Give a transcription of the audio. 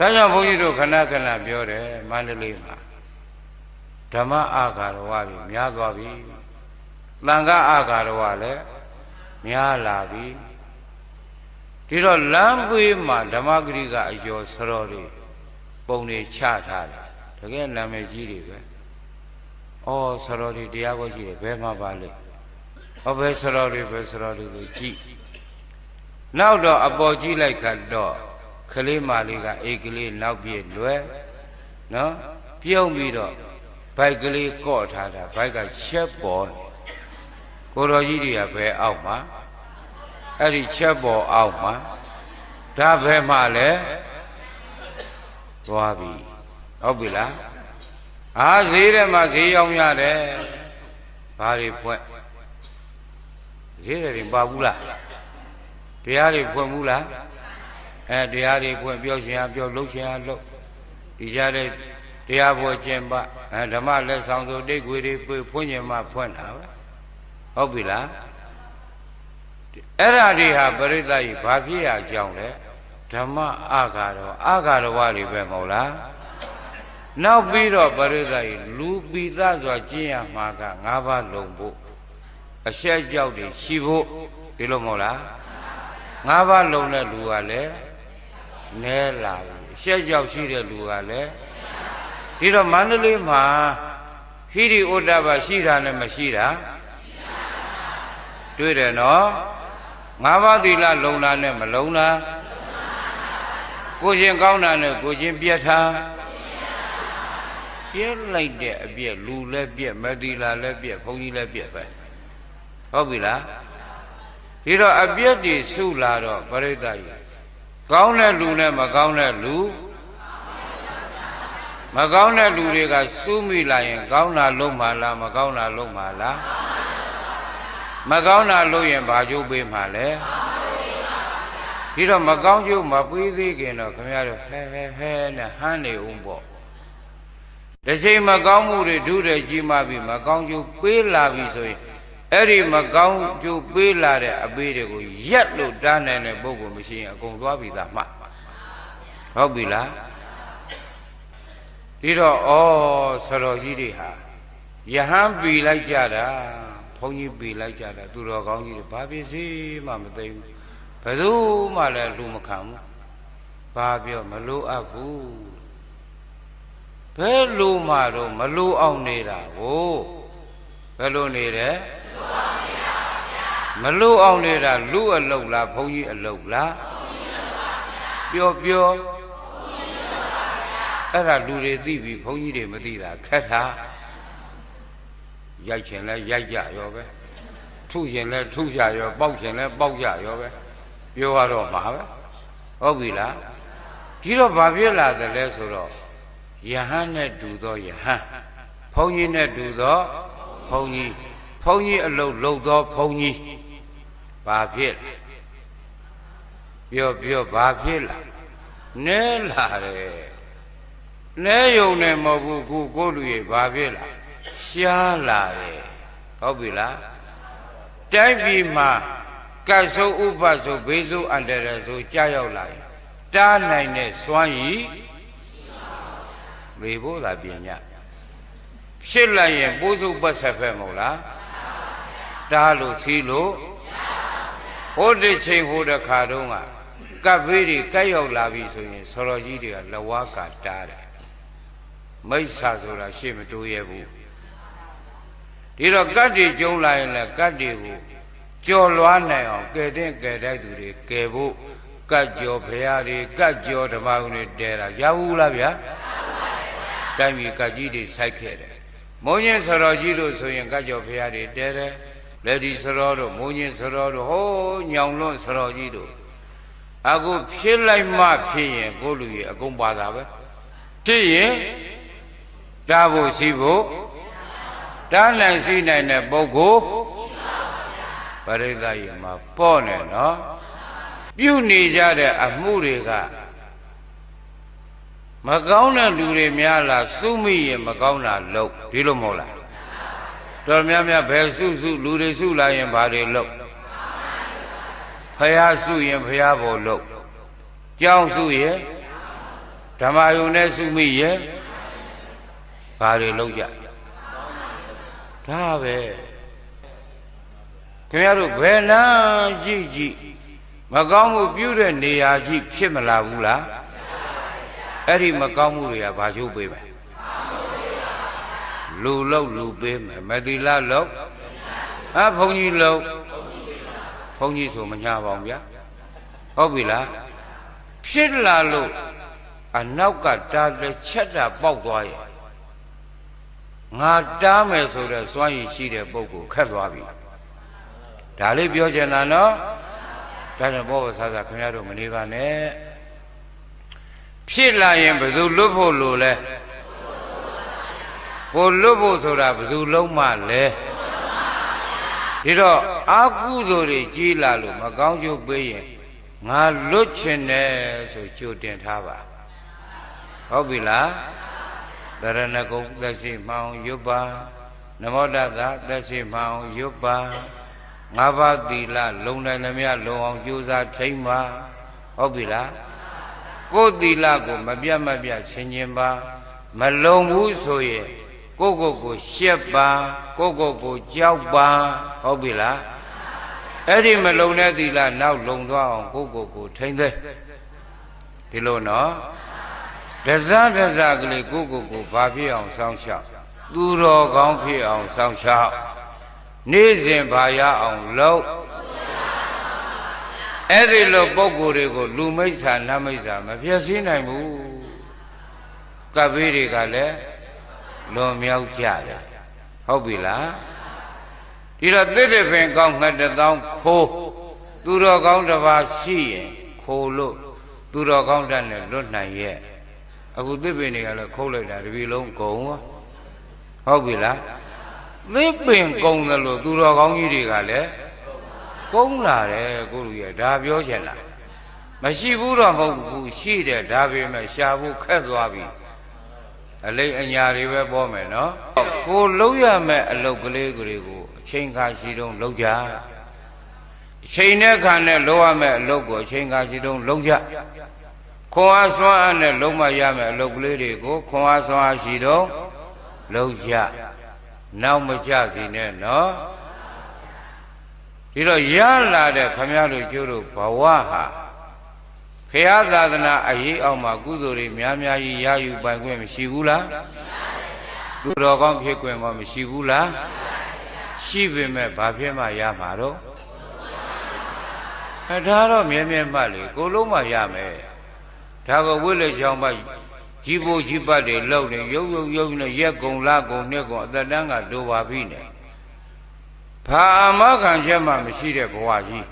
ဒါကြောင့်ဘုန်းကြီးတို့ခဏခဏပြောတယ်မန္တလေးမှာဓမ္မအာဃာရဝတွေများသွားပြီသံဃာအာဃာရဝလည်းများလာပြီဒီတော့လမ်းပွေးမှာဓမ္မဂရိကအကျော်ဆရောတွေပုံတွေချထားတယ်တကယ်နာမည်ကြီးတွေပဲဩဆရောတွေတရားဘောရှိတယ်ဘယ်မှာပါလဲဟောဘယ်ဆရောတွေဘယ်ဆရောတွေကိုကြည့်နောက်တော့အပေါ်ကြည့်လိုက်ခါတော့ ကလေးမလေးကအိတ်ကလေးနောက်ပြေလွယ်နော်ပြုံးပြီးတော့ဘိုက်ကလေးကော့ထားတာဘိုက်ကချက်ပေါ်နေကိုတော်ကြီးတွေကဘယ်အောက်မှာအဲ့ဒီချက်ပေါ်အောက်မှာဒါဘယ်မှာလဲသွားပြီဟုတ်ပြီလားအာဈေးထဲမှာဈေးရောက်ရတယ်ဘာတွေဖွင့်ဈေးတွေပါဘူးလားတရားတွေဖွင့်ဘူးလား အဲတရားတွေဖွင့်ပြောရှင်အားပြောလှုပ်ရှင်အားလှုပ်ဒီကြတဲ့တရားဘောကျင့်ပအဲဓမ္မလက်ဆောင်ဆိုတိတ်ခွေတွေပွေဖွင့်ခြင်းမှဖွင့်တာပဲဟုတ်ပြီလားအဲ့ဓာတွေဟာပရိသတ်ကြီးဘာဖြစ်ရအကြောင်းလဲဓမ္မအာဃာရောအာဃာရဝတွေပဲမဟုတ်လားနောက်ပြီးတော့ပရိသတ်ကြီးလူပိသစွာကျင့်ရမှာက၅ပါးလုံးဖို့အဆက်ကြောက်တွေရှိဖို့ဒီလိုမဟုတ်လား၅ပါးလုံးတဲ့လူကလည်း နဲလာပြီအဆက်ကြောက်ရှိတဲ့လူကလည်းဒီတော့မန္တလေးမှာဟိရိဩတ္တပရှိတာနဲ့မရှိတာတွေ့တယ်နော်ငါးပါးသီလလုံတာနဲ့မလုံတာကိုရှင်ကောင်းတာနဲ့ကိုရှင်ပြတ်တာပြက်လိုက်တဲ့အပြက်လူလည်းပြက်မသီလလည်းပြက်ဘုန်းကြီးလည်းပြက်ပဲဟုတ်ပြီလားဒီတော့အပြက်တွေစုလာတော့ပရိသတ်ကြီး ကောင်းတဲ့လူနဲ့မကောင်းတဲ့လူမကောင်းတဲ့လူတွေကစူးမိလာရင် ကောင်းတာလုံးမှလားမကောင်းတာလုံးမှလားမကောင်းတာလို့ရင်ဘာကျိုးပေးမှလဲဒီတော့မကောင်းကျိုးမပေးသေးခင်တော့ခင်ဗျားတို့ဟဲဟဲဟဲနဲ့ဟန်းနေဦးပေါ့တစ်ချိန်မကောင်းမှုတွေဒုတဲ့ကြီးမှပြီမကောင်းကျိုးပေးလာပြီဆိုရင် အဲ့ဒီမကောင်းကျိုးပေးလာတဲ့အပေးတွေကိုရက်လို့တားနိုင်တဲ့ပုဂ္ဂိုလ်မရှိရင်အကုန်သွားပြီသားမှဟုတ်ပြီလားဒီတော့ဩဆတော်ကြီးတွေဟာယဟန်ပီလိုက်ကြတာဘုန်းကြီးပီလိုက်ကြတာသူတော်ကောင်းကြီးတွေဘာဖြစ်စီမှမသိဘူးဘယ်သူမှလည်းလူမခံဘူးဘာပြောမလိုအပ်ဘူးဘယ်လိုမှတော့မလိုအောင်နေတာကိုဘယ်လိုနေတယ် မလိုအောင်နေတာလူအလုတ်လားဘုန်းကြီးအလုတ်လားပြောပြောအဲ့ဒါလူတွေသိပြီဘုန်းကြီးတွေမသိတာခက်တာရိုက်ချင်လဲရိုက်ကြရောပဲထုချင်လဲထုကြရောပေါက်ချင်လဲပေါက်ကြရောပဲပြောရတော့မှာပဲဟုတ်ပြီလားဒီတော့ဘာဖြစ်လာတယ်လဲဆိုတော့ယဟန်နဲ့တူသောယဟန်ဘုန်းကြီးနဲ့တူသောဘုန်းကြီး ဘုန်းကြီးအလုတ်လုတ်သောဘုန်းကြီးဘာဖြစ်လဲပြောပြောဘာဖြစ်လာနဲလာတယ်နဲယုံနဲ့မဟုတ်ဘူးခုကိုလူကြီးဘာဖြစ်လာရှားလာတယ်ဟုတ်ပြီလားတိုင်းပြည်မှာကတ်ဆိုးဥပဆိုဘေးဆိုးအန္တရာယ်ဆိုကြာရောက်လာရင်တားနိုင်တဲ့စွမ်းရည်မေဖို့သာပြင်ညဖြစ်လိုက်ရင်ပိုးစုပ်ပတ်ဆက်ဖက်မဟုတ်လား တားလို့စီးလို့ဟိုတစ်ချိန်ဟိုတစ်ခါတုန်းကကပ်ဘေးတွေကပ်ရောက်လာပြီဆိုရင်ဆော်တော်ကြီးတွေကလဝါကတားတယ်မိစ္ဆာဆိုတာရှေ့မတိုးရဘူးဒီတော့ကတ်တွေကျုံလာရင်လည်းကတ်တွေကိုကြော်လွားနိုင်အောင်ကဲတဲ့ကဲတိုက်သူတွေကဲဖို့ကတ်ကြော်ဖရာတွေကတ်ကြော်ဓမ္မကုန်းတွေတဲတာရဘူးလားဗျာတိုင်းပြည်ကတ်ကြီးတွေစိုက်ခဲ့တယ်မုံညင်းစတော်ကြီးတို့ဆိုရင်ကတ်ကြော်ဖရာတွေတဲတယ် လက်ဒီစတော်တို့မုံညင်းစတော်တို့ဟိုးညောင်လွန်းစတော်ကြီးတို့အခုဖြစ်လိုက်မှဖြစ်ရင်ကိုလူကြီးအကုန်ပါတာပဲဖြစ်ရင်တားဖို့ရှိဖို့တားနိုင်စီနိုင်တဲ့ပုဂ္ဂိုလ်ပရိသတ်ရမှာပေါ့နေနော်ပြုနေကြတဲ့အမှုတွေကမကောင်းတဲ့လူတွေများလားစုမိရင်မကောင်းတာလုပ်ဒီလိုမဟုတ်လား တော်များများဘယ်စုစုလူတွေစုလာရင်ဘာတွေလုပ်ဖះစုရင်ဖះဘောလုပ်ကြောင်းစုရင်ဓမ္မယုံနဲ့စုမိရဲ့ဘာတွေလောက်ကြဒါပဲခင်ဗျားတို့ဘယ်လမ်းကြည့်ကြည့်မကောင်းမှုပြုတဲ့နေရာကြီးဖြစ်မလာဘူးလားအဲ့ဒီမကောင်းမှုတွေကဘာချိုးပေးမယ် လူလောက်လူပေးမယ်မတိလလောက်ဟာဘုန်းကြီးလောက်ဘုန်းကြီးဆိုမညာပါဘူးဗျာဟုတ်ပြီလားဖြစ်လာလို့အနောက်ကတားတဲ့ချက်တာပေါက်သွားရဲ့ငါတားမယ်ဆိုတဲ့စွမ်းရည်ရှိတဲ့ပုဂ္ဂိုလ်ခက်သွားပြီဒါလေးပြောချင်တာနော်ဒါကြောင့်ဘောဘဆာဆာခင်ဗျားတို့မနေပါနဲ့ဖြစ်လာရင်ဘယ်သူလွတ်ဖို့လိုလဲ ကိုလွတ်ဖို့ဆိုတာဘယ်သူလုံးမလဲဒီတော့အာကုသိုလ်တွေကြီးလာလို့မကောင်းကျိုးပေးရင်ငါလွတ်ချင်တယ်ဆိုကြိုတင်ထားပါဟုတ်ပြီလားတရဏဂုံသက်ရှိမှောင်ရွတ်ပါနမောတသသက်ရှိမှောင်ရွတ်ပါငါးပါးသီလလုံနိုင်သမျှလုံအောင်ကြိုးစားထိမ့်ပါဟုတ်ပြီလားကိုယ်သီလကိုမပြတ်မပြတ်ဆင်ခြင်ပါမလုံဘူးဆိုရင် ကိုယ့်ကိုယ်ကိုရှက်ပါကိုယ့်ကိုယ်ကိုကြောက်ပါဟုတ်ပြီလားအဲ့ဒီမလုံတဲ့သီလနောက်လုံသွားအောင်ကိုယ့်ကိုယ်ကိုထိမ့်သိဒီလိုနော်ဒဇဒဇကလေးကိုယ့်ကိုယ်ကိုဘာဖြစ်အောင်စောင့်ရှောက်သူတော်ကောင်းဖြစ်အောင်စောင့်ရှောက်နေ့စဉ်ဘာရအောင်လုပ်အဲ့ဒီလိုပုံကိုယ်တွေကိုလူမိစ္ဆာနတ်မိစ္ဆာမပြည့်စည်နိုင်ဘူးကပ်ဘေးတွေကလည်း လွန်မြောက်ကြတယ်ဟုတ်ပြီလားဒီတော့သစ်တဲ့ပင်ကောင်းငှက်တစ်သောင်းခိုးသူတော်ကောင်းတစ်ပါးရှိရင်ခိုးလို့သူတော်ကောင်းတတ်နဲ့လွတ်နိုင်ရဲ့အခုသစ်ပင်တွေကလည်းခုတ်လိုက်တာတပြီလုံးဂုံဟုတ်ပြီလားသစ်ပင်ကုံတယ်လို့သူတော်ကောင်းကြီးတွေကလည်းကုန်းလာတယ်ကိုလူရဲ့ဒါပြောချင်လားမရှိဘူးတော့မဟုတ်ဘူးရှိတယ်ဒါပေမဲ့ရှာဖို့ခက်သွားပြီ အလိမ်အညာတွေပဲပေါ်မယ်နော်ကိုလုံးရမဲ့အလုတ်ကလေးကလေးကိုအချိန်ခါရှိတုံးလုံးကြအချိန်နဲ့ခါနဲ့လုံးရမဲ့အလုတ်ကိုအချိန်ခါရှိတုံးလုံးကြခွန်အားစွမ်းအားနဲ့လုံးမရမဲ့အလုတ်ကလေးတွေကိုခွန်အားစွမ်းအားရှိတုံးလုံးကြနောက်မကြစီနဲ့နော်ဒီတော့ရလာတဲ့ခမရတို့ကျိုးတို့ဘဝဟာ ဖရာသာသနာအရေးအောင်မှာကုသိုလ်တွေများများကြီးရယူပိုင်ခွင့်မရှိဘူးလားသူတော်ကောင်းဖြစ်ခွင့်မမရှိဘူးလားရှိပေမဲ့ဘာဖြစ်မှရမှာတော့အဲဒါတော့မြဲမြဲမှတ်လေကိုလုံးမှရမယ်ဒါကဝိလေချောင်းမကြီးဖို့ကြီးပတ်တွေလှုပ်နေရုပ်ရုပ်ရုပ်နဲ့ရက်ကုံလာကုံနှစ်ကုံအသက်တန်းကလိုပါပြီနဲ့ဘာအမခံချက်မှမရှိတဲ့ဘဝကြီး